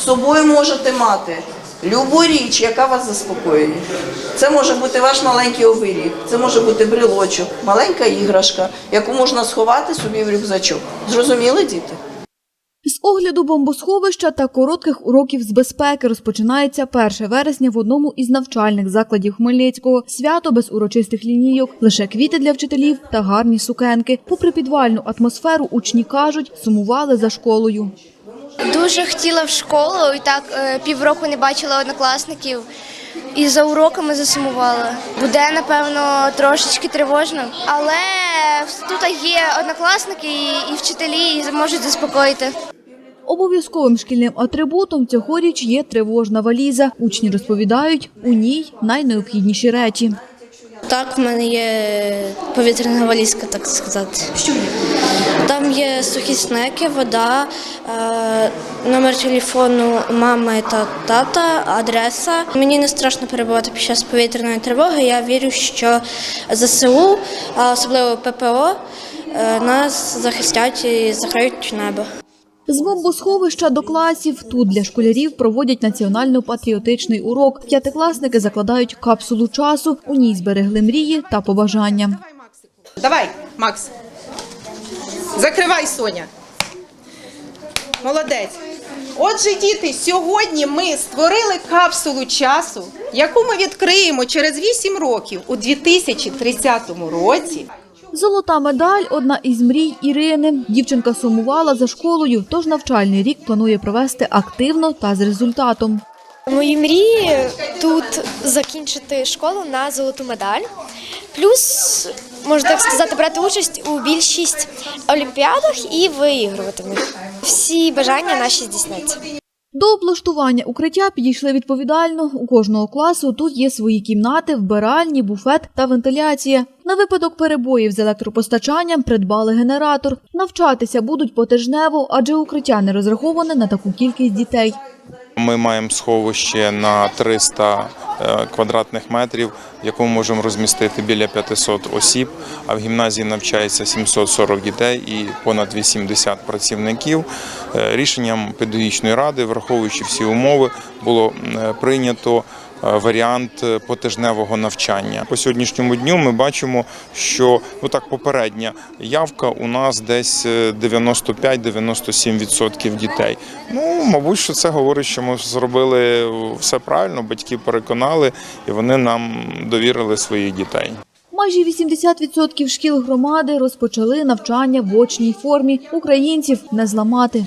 З собою можете мати любу річ, яка вас заспокоює. Це може бути ваш маленький оберіг, це може бути брелочок, маленька іграшка, яку можна сховати собі в рюкзачок. Зрозуміли, діти? З огляду бомбосховища та коротких уроків з безпеки розпочинається 1 вересня в одному із навчальних закладів Хмельницького. Свято без урочистих лінійок, лише квіти для вчителів та гарні сукенки. Попри підвальну атмосферу, учні кажуть, сумували за школою. Дуже хотіла в школу і так е, півроку не бачила однокласників. І за уроками засумувала. Буде, напевно, трошечки тривожно, але тут є однокласники і- і вчителі і можуть заспокоїти. Обов'язковим шкільним атрибутом цьогоріч є тривожна валіза. Учні розповідають, у ній найнеобхідніші речі. Так, в мене є повітряна валізка, так сказати. Що? Там є сухі снеки, вода, е, номер телефону мами та тата, адреса. Мені не страшно перебувати під час повітряної тривоги. Я вірю, що ЗСУ, а особливо ППО, е, нас захистять і закриють небо. З бомбосховища до класів тут для школярів проводять національно-патріотичний урок. П'ятикласники закладають капсулу часу. У ній зберегли мрії та побажання. Давай, Макс. Закривай, Соня. Молодець. Отже, діти, сьогодні ми створили капсулу часу, яку ми відкриємо через 8 років у 2030 році. Золота медаль одна із мрій Ірини. Дівчинка сумувала за школою, тож навчальний рік планує провести активно та з результатом. Мої мрії тут закінчити школу на золоту медаль. Плюс, можна так сказати, брати участь у більшість олімпіадах і виігрувати в них. Всі бажання наші здійсняться. До облаштування укриття підійшли відповідально. У кожного класу тут є свої кімнати, вбиральні, буфет та вентиляція. На випадок перебоїв з електропостачанням придбали генератор. Навчатися будуть потижнево, адже укриття не розраховане на таку кількість дітей. Ми маємо сховище на 300 е, квадратних метрів, в якому можемо розмістити біля 500 осіб. А в гімназії навчається 740 дітей і понад 80 працівників. Е, Рішенням педагогічної ради, враховуючи всі умови, було е, прийнято е, варіант е, потижневого навчання. По сьогоднішньому дню ми бачимо, що ну так попередня явка у нас десь е, 95-97% дітей. Ну, мабуть, що це говорить, що ми зробили все правильно, батьки переконали, і вони нам довірили своїх дітей. Майже 80% шкіл громади розпочали навчання в очній формі. Українців не зламати.